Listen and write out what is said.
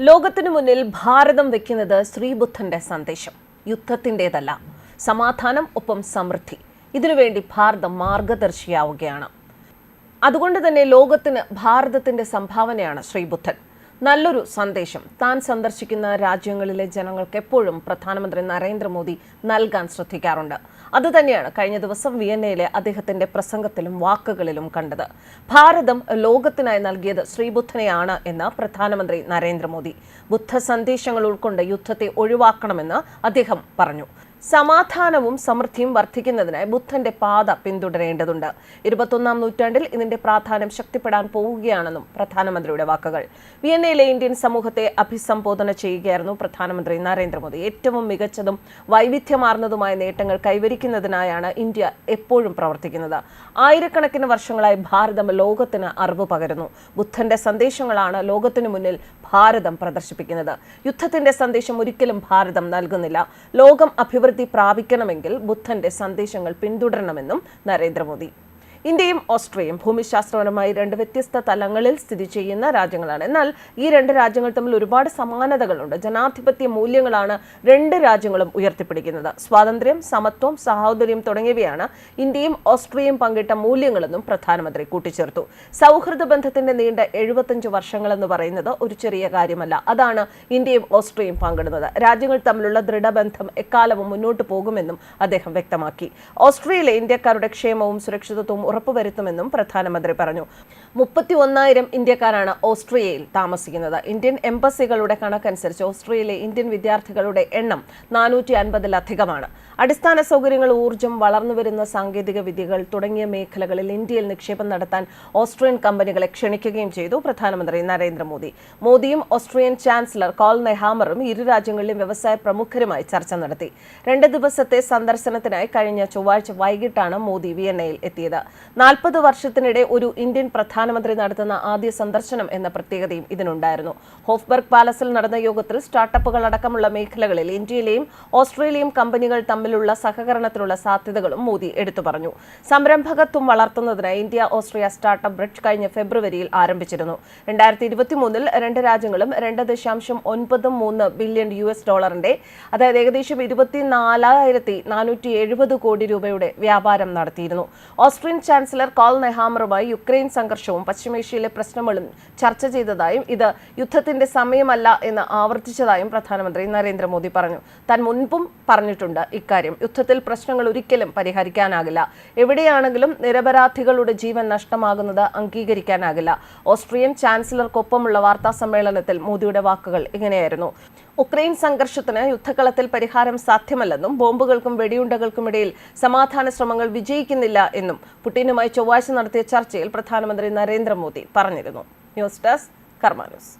ലോകത്തിനു മുന്നിൽ ഭാരതം വെക്കുന്നത് ശ്രീബുദ്ധന്റെ സന്ദേശം. യുദ്ധത്തിന്റെതല്ല സമാധാനം ഒപ്പം സമൃദ്ധി. ഇതിനുവേണ്ടി ഭാരതം മാർഗദർശിയാവുകയാണ്. അതുകൊണ്ട് തന്നെ ലോകത്തിന് ഭാരതത്തിന്റെ സംഭാവനയാണ് ശ്രീബുദ്ധൻ. നല്ലൊരു സന്ദേശം. താൻ സന്ദർശിക്കുന്ന രാജ്യങ്ങളിലെ ജനങ്ങൾക്ക് എപ്പോഴും പ്രധാനമന്ത്രി നരേന്ദ്രമോദി നൽകാൻ ശ്രദ്ധിക്കാറുണ്ട്. അതുതന്നെയാണ് കഴിഞ്ഞ ദിവസം വിയന്നയിലെ അദ്ദേഹത്തിന്റെ പ്രസംഗത്തിലും വാക്കുകളിലും കണ്ടത്. ഭാരതം ലോകത്തിനായി നൽകിയത് ശ്രീബുദ്ധനെയാണ് എന്ന് പ്രധാനമന്ത്രി നരേന്ദ്രമോദി. ബുദ്ധ സന്ദേശങ്ങൾ ഉൾക്കൊണ്ട് യുദ്ധത്തെ ഒഴിവാക്കണമെന്ന് അദ്ദേഹം പറഞ്ഞു. സമാധാനവും സമൃദ്ധിയും വർദ്ധിക്കുന്നതിനായി ബുദ്ധന്റെ പാത പിന്തുടരേണ്ടതുണ്ട്. ഇരുപത്തൊന്നാം നൂറ്റാണ്ടിൽ ഇതിന്റെ പ്രാധാന്യം ശക്തിപ്പെടാൻ പോവുകയാണെന്നും പ്രധാനമന്ത്രിയുടെ വാക്കുകൾ. വിയന്നയിലെ ഇന്ത്യൻ സമൂഹത്തെ അഭിസംബോധന ചെയ്യുകയായിരുന്നു പ്രധാനമന്ത്രി നരേന്ദ്രമോദി. ഏറ്റവും മികച്ചതും വൈവിധ്യമാർന്നതുമായ നേട്ടങ്ങൾ കൈവരിക്കുന്നതിനായാണ് ഇന്ത്യ എപ്പോഴും പ്രവർത്തിക്കുന്നത്. ആയിരക്കണക്കിന് വർഷങ്ങളായി ഭാരതം ലോകത്തിന് അറിവ് പകരുന്നു. ബുദ്ധന്റെ സന്ദേശങ്ങളാണ് ലോകത്തിനു മുന്നിൽ ഭാരതം പ്രദർശിപ്പിക്കുന്നത്. യുദ്ധത്തിന്റെ സന്ദേശം ഒരിക്കലും ഭാരതം നൽകുന്നില്ല. ലോകം അഭിവൃദ്ധി പ്രാപിക്കണമെങ്കിൽ ബുദ്ധന്റെ സന്ദേശങ്ങൾ പിന്തുടരണമെന്നും നരേന്ദ്രമോദി. ഇന്ത്യയും ഓസ്ട്രിയയും ഭൂമിശാസ്ത്രപരമായി രണ്ട് വ്യത്യസ്ത തലങ്ങളിൽ സ്ഥിതി ചെയ്യുന്ന രാജ്യങ്ങളാണ്. എന്നാൽ ഈ രണ്ട് രാജ്യങ്ങൾ തമ്മിൽ ഒരുപാട് സമാനതകളുണ്ട്. ജനാധിപത്യ മൂല്യങ്ങളാണ് രണ്ട് രാജ്യങ്ങളും ഉയർത്തിപ്പിടിക്കുന്നത്. സ്വാതന്ത്ര്യം സമത്വം സഹോദര്യം തുടങ്ങിയവയാണ് ഇന്ത്യയും ഓസ്ട്രിയയും പങ്കിട്ട മൂല്യങ്ങളെന്നും പ്രധാനമന്ത്രി കൂട്ടിച്ചേർത്തു. സൗഹൃദ ബന്ധത്തിന്റെ നീണ്ട എഴുപത്തഞ്ച് വർഷങ്ങളെന്ന് പറയുന്നത് ഒരു ചെറിയ കാര്യമല്ല. അതാണ് ഇന്ത്യയും ഓസ്ട്രിയയും പങ്കിടുന്നത്. രാജ്യങ്ങൾ തമ്മിലുള്ള ദൃഢബന്ധം എക്കാലവും മുന്നോട്ട് പോകുമെന്നും അദ്ദേഹം വ്യക്തമാക്കി. ഓസ്ട്രിയയിലെ ഇന്ത്യക്കാരുടെ ക്ഷേമവും സുരക്ഷിതത്വവും ഉറപ്പുവരുത്തുമെന്നും പ്രധാനമന്ത്രി പറഞ്ഞു. മുപ്പത്തി ഒന്നായിരം ഇന്ത്യക്കാരാണ് ഓസ്ട്രിയയിൽ താമസിക്കുന്നത്. ഇന്ത്യൻ എംബസികളുടെ കണക്കനുസരിച്ച് ഓസ്ട്രിയയിലെ ഇന്ത്യൻ വിദ്യാർത്ഥികളുടെ എണ്ണം നാനൂറ്റി അൻപതിലധികമാണ് അടിസ്ഥാന സൗകര്യങ്ങൾ ഊർജം വളർന്നുവരുന്ന സാങ്കേതിക വിദ്യകൾ തുടങ്ങിയ മേഖലകളിൽ ഇന്ത്യയിൽ നിക്ഷേപം നടത്താൻ ഓസ്ട്രിയൻ കമ്പനികളെ ക്ഷണിക്കുകയും ചെയ്തു പ്രധാനമന്ത്രി നരേന്ദ്രമോദി. മോദിയും ഓസ്ട്രിയൻ ചാൻസലർ കോൾ നെഹാമറും ഇരു രാജ്യങ്ങളിലും വ്യവസായ പ്രമുഖരുമായി ചർച്ച നടത്തി. രണ്ട് ദിവസത്തെ സന്ദർശനത്തിനായി കഴിഞ്ഞ ചൊവ്വാഴ്ച വൈകിട്ടാണ് മോദി വിയന്നയിൽ എത്തിയത്. നാൽപ്പത് വർഷത്തിനിടെ ഒരു ഇന്ത്യൻ പ്രധാനമന്ത്രി നടത്തുന്ന ആദ്യ സന്ദർശനം എന്ന പ്രത്യേകതയും ഇതിനുണ്ടായിരുന്നു. ഹോഫ്ബർഗ് പാലസിൽ നടന്ന യോഗത്തിൽ സ്റ്റാർട്ടപ്പുകൾ അടക്കമുള്ള മേഖലകളിൽ ഇന്ത്യയിലെയും ഓസ്ട്രേലിയയും കമ്പനികൾ തമ്മിലുള്ള സഹകരണത്തിനുള്ള സാധ്യതകളും മോദി എടുത്തു പറഞ്ഞു. സംരംഭകത്വം വളർത്തുന്നതിനായി ഇന്ത്യ ഓസ്ട്രിയ സ്റ്റാർട്ടപ്പ് ബ്രിഡ്ജ് കഴിഞ്ഞ ഫെബ്രുവരിയിൽ ആരംഭിച്ചിരുന്നു. രണ്ടായിരത്തി ഇരുപത്തിമൂന്നിൽ രണ്ട് രാജ്യങ്ങളും രണ്ട് ദശാംശം ഒൻപത് മൂന്ന് ബില്യൺ യു എസ് ഡോളറിന്റെ അതായത് ഏകദേശം ഇരുപത്തിനാലായിരത്തി നാനൂറ്റി എഴുപത് കോടി രൂപയുടെ വ്യാപാരം നടത്തിയിരുന്നു. ഓസ്ട്രിയൻ ചാൻസലർ കോൾ നെഹാമറുമായി യുക്രൈൻ സംഘർഷവും പശ്ചിമേഷ്യയിലെ പ്രശ്നങ്ങളും ചർച്ച ചെയ്തതായും ഇത് യുദ്ധത്തിന്റെ സമയമല്ല എന്ന് ആവർത്തിച്ചതായും പ്രധാനമന്ത്രി നരേന്ദ്രമോദി പറഞ്ഞു. താൻ മുൻപും പറഞ്ഞിട്ടുണ്ട് ഇക്കാര്യം. യുദ്ധത്തിൽ പ്രശ്നങ്ങൾ ഒരിക്കലും പരിഹരിക്കാനാകില്ല. എവിടെയാണെങ്കിലും നിരപരാധികളുടെ ജീവൻ നഷ്ടമാകുന്നത് അംഗീകരിക്കാനാകില്ല. ഓസ്ട്രിയൻ ചാൻസലർക്കൊപ്പമുള്ള വാർത്താ സമ്മേളനത്തിൽ മോദിയുടെ വാക്കുകൾ ഇങ്ങനെയായിരുന്നു. ഉക്രൈൻ സംഘർഷത്തിന് യുദ്ധക്കളത്തിൽ പരിഹാരം സാധ്യമല്ലെന്നും ബോംബുകൾക്കും വെടിയുണ്ടകൾക്കുമിടയിൽ സമാധാന ശ്രമങ്ങൾ വിജയിക്കുന്നില്ല എന്നും പുടിനുമായി ചൊവ്വാഴ്ച നടത്തിയ ചർച്ചയിൽ പ്രധാനമന്ത്രി നരേന്ദ്രമോദി പറഞ്ഞിരുന്നു. News desk Karma News.